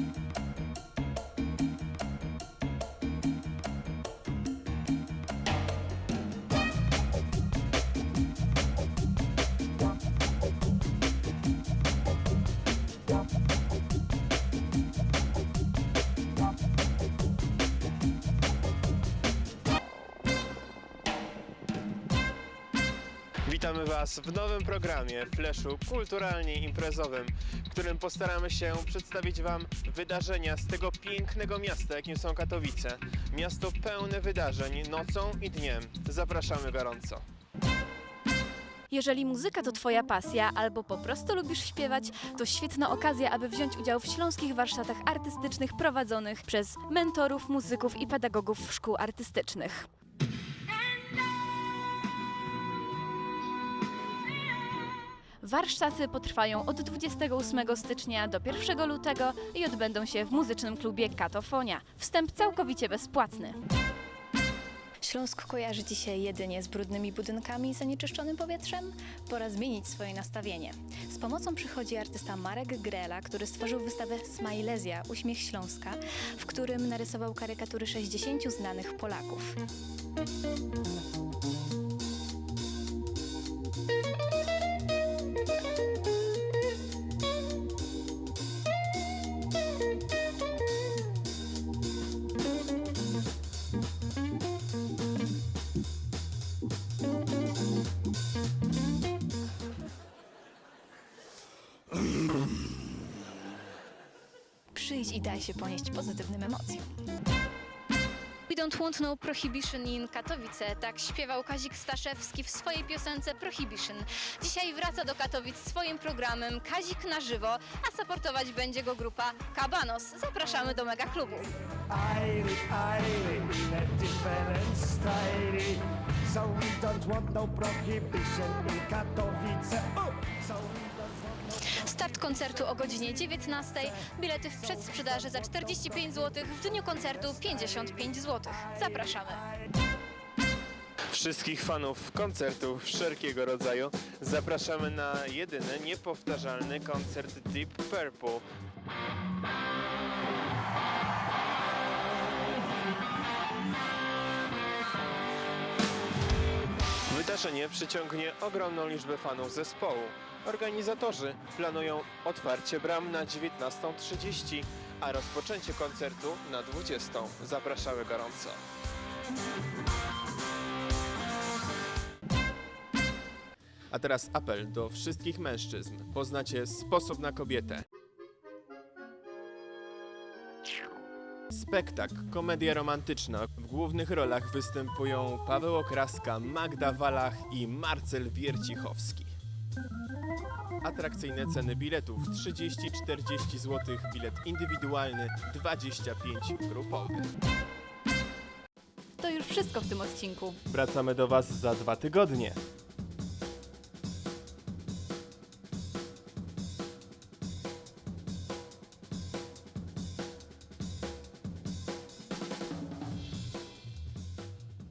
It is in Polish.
Thank you. Witamy Was w nowym programie Fleszu kulturalnie imprezowym, w którym postaramy się przedstawić Wam wydarzenia z tego pięknego miasta, jakim są Katowice. Miasto pełne wydarzeń nocą i dniem. Zapraszamy gorąco. Jeżeli muzyka to Twoja pasja albo po prostu lubisz śpiewać, to świetna okazja, aby wziąć udział w śląskich warsztatach artystycznych prowadzonych przez mentorów, muzyków i pedagogów szkół artystycznych. Warsztaty potrwają od 28 stycznia do 1 lutego i odbędą się w muzycznym klubie Katofonia. Wstęp całkowicie bezpłatny. Śląsk kojarzy dzisiaj jedynie z brudnymi budynkami i zanieczyszczonym powietrzem? Pora zmienić swoje nastawienie. Z pomocą przychodzi artysta Marek Grela, który stworzył wystawę Smilezja – Uśmiech Śląska, w którym narysował karykatury 60 znanych Polaków. Przyjdź i daj się ponieść pozytywnym emocjom. We don't want no prohibition in Katowice, tak śpiewał Kazik Staszewski w swojej piosence Prohibition. Dzisiaj wraca do Katowic swoim programem Kazik na żywo, a supportować będzie go grupa Kabanos. Zapraszamy do Mega Klubu. Irie, irie, in a different style. So we don't want no prohibition in Katowice. Oh! So Start koncertu o godzinie 19. Bilety w przedsprzedaży za 45 zł, w dniu koncertu 55 zł. Zapraszamy. Wszystkich fanów koncertów wszelkiego rodzaju zapraszamy na jedyny, niepowtarzalny koncert Deep Purple. Wydarzenie przyciągnie ogromną liczbę fanów zespołu. Organizatorzy planują otwarcie bram na 19.30, a rozpoczęcie koncertu na 20.00. Zapraszamy gorąco. A teraz apel do wszystkich mężczyzn. Poznacie sposób na kobietę. Spektakl, komedia romantyczna. W głównych rolach występują Paweł Okraska, Magda Walach i Marcel Wiercichowski. Atrakcyjne ceny biletów 30-40 zł, bilet indywidualny 25 grupowy. To już wszystko w tym odcinku. Wracamy do Was za dwa tygodnie.